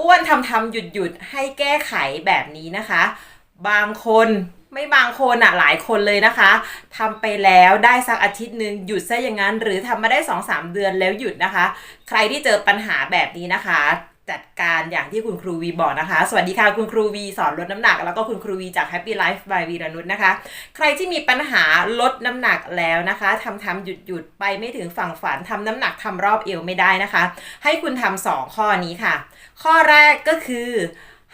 อ้วนทำทำหยุดหยุดให้แก้ไขแบบนี้นะคะ บางคนไม่บางคนอะหลายคนเลยนะคะทำไปแล้วได้สักอาทิตย์หนึ่งหยุดซะอย่างนั้น หรือทำมาได้ 2-3 เดือนแล้วหยุดนะคะ ใครที่เจอปัญหาแบบนี้นะคะ จัดการอย่างที่คุณครูวีบอกนะคะ สวัสดีค่ะคุณครูวีสอนลดน้ำหนัก แล้วก็คุณครูวีจาก Happy Life by วีรนุชนะคะ ใครที่มีปัญหาลดน้ำหนักแล้วนะคะทำทำหยุดหยุดไปไม่ถึงฝั่งฝันทำน้ำหนักทำรอบเอวไม่ได้นะคะ ให้คุณทำสองข้อนี้ค่ะ ข้อแรกก็คือ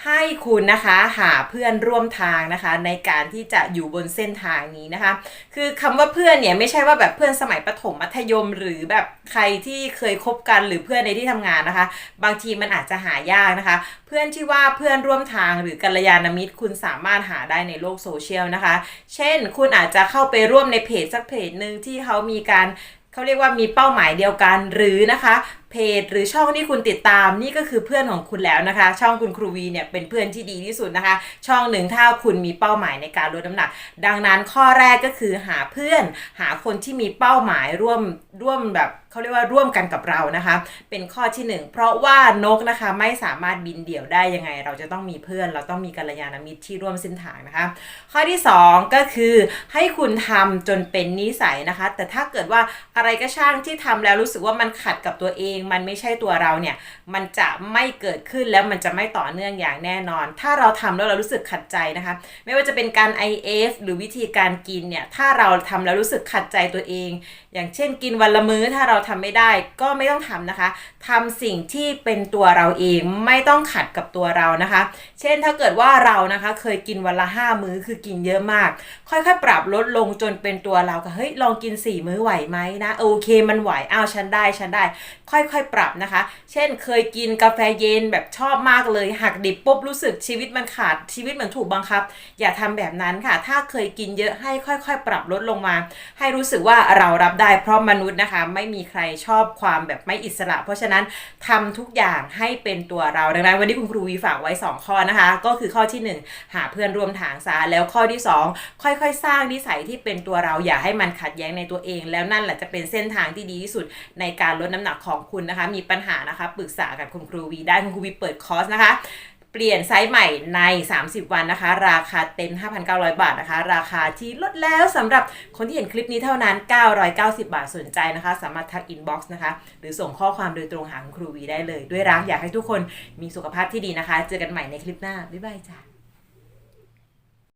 ให้คุณนะคะหาเพื่อนร่วมทางนะคะ ในการที่จะอยู่บนเส้นทางนี้นะคะ คือคำว่าเพื่อนเนี่ยไม่ใช่ว่าแบบเพื่อนสมัยประถมมัธยม หรือแบบใครที่เคยคบกันหรือเพื่อนในที่ทำงานนะคะ บางทีมันอาจจะหายากนะคะ เพื่อนที่ว่าเพื่อนร่วมทางหรือกัลยาณมิตร คุณสามารถหาได้ในโลกโซเชียลนะคะ เช่น คุณอาจจะเข้าไปร่วมในเพจสักเพจหนึ่งที่เขามีการเขาเรียกว่ามีเป้าหมายเดียวกันหรือนะคะเพจหรือช่องที่คุณติดตามนี่ก็คือเพื่อนของคุณแล้วนะคะ ช่องคุณครูวีเนี่ยเป็นเพื่อนที่ดีที่สุดนะคะ ช่องหนึ่งถ้าคุณมีเป้าหมายในการลดน้ำหนัก ดังนั้นข้อแรกก็คือหาเพื่อน หาคนที่มีเป้าหมายร่วมร่วมแบบเขาเรียกว่าร่วมกันกับเรานะคะ เป็นข้อที่หนึ่งเพราะว่านกนะคะไม่สามารถบินเดี่ยวได้ยังไง เราจะต้องมีเพื่อน เราต้องมีกัลยาณมิตรที่ร่วมเส้นทางนะคะ ข้อที่สองก็คือให้คุณทำจนเป็นนิสัยนะคะ แต่ถ้าเกิดว่าอะไรก็ช่างที่ทำแล้วรู้สึกว่ามันขัดกับตัวเองมันไม่ใช่ตัวเราเนี่ย มันจะไม่เกิดขึ้นแล้วมันจะไม่ต่อเนื่องอย่างแน่นอน ถ้าเราทำแล้วเรารู้สึกขัดใจนะคะ ไม่ว่าจะเป็นการ IF หรือวิธีการกินเนี่ย ถ้าเราทำแล้วรู้สึกขัดใจตัวเอง อย่างเช่นกินวันละมื้อถ้าเราทำไม่ได้ก็ไม่ต้องทำนะคะทำสิ่งที่เป็นตัวเราเองไม่ต้องขัดกับตัวเรานะคะ เช่นถ้าเกิดว่าเรานะคะเคยกินวันละห้ามื้อคือกินเยอะมาก ค่อยๆ ปรับลดลงจนเป็นตัวเราก็เฮ้ยลองกิน 4 มื้อไหวไหมนะโอเคมันไหวอ้าวฉันได้ฉันได้ ค่ค่อยๆปรับนะคะ เช่นเคยกินกาแฟเย็นแบบชอบมากเลยหักดิบปุ๊บรู้สึกชีวิตมันขาดชีวิตเหมือนถูกบังคับ อย่าทำแบบนั้นค่ะ ถ้าเคยกินเยอะให้ค่อยๆ ปรับลดลงมา ให้รู้สึกว่าเรารับได้เพราะมนุษย์นะคะ ไม่มีใครชอบความแบบไม่อิสระ เพราะฉะนั้นทำทุกอย่างให้เป็นตัวเราดังนั้นวันนี้คุณครูวีฝากไว้ 2 ข้อนะคะ ก็คือข้อทีหนึ่1 หาเพื่อนร่วมทางซะแล้วข้อที่ 2 ค่อยๆ สร้างนิสัยที่เป็นตัวเราอย่าให้มันขัดแย้งในตัวเอง แล้วนั่นแหละจะเป็นเส้นทางที่ดีที่สุดในการลดน้ำหนักของคุณนะคะ มีปัญหานะคะปรึกษากับคุณครูวีได้คุณครูวีเปิดคอร์สนะคะเปลี่ยนไซส์ใหม่ใน 30 วันนะคะ ราคาเต็ม 5,900 บาทนะคะ ราคาที่ลดแล้วสำหรับคนที่เห็นคลิปนี้เท่านั้น 990 บาทสนใจนะคะ สามารถทักอินบ็อกซ์นะคะ หรือส่งข้อความโดยตรงหาคุณครูวีได้เลย ด้วยรักอยากให้ทุกคนมีสุขภาพที่ดีนะคะ เจอกันใหม่ในคลิปหน้า บ๊ายบายจ้า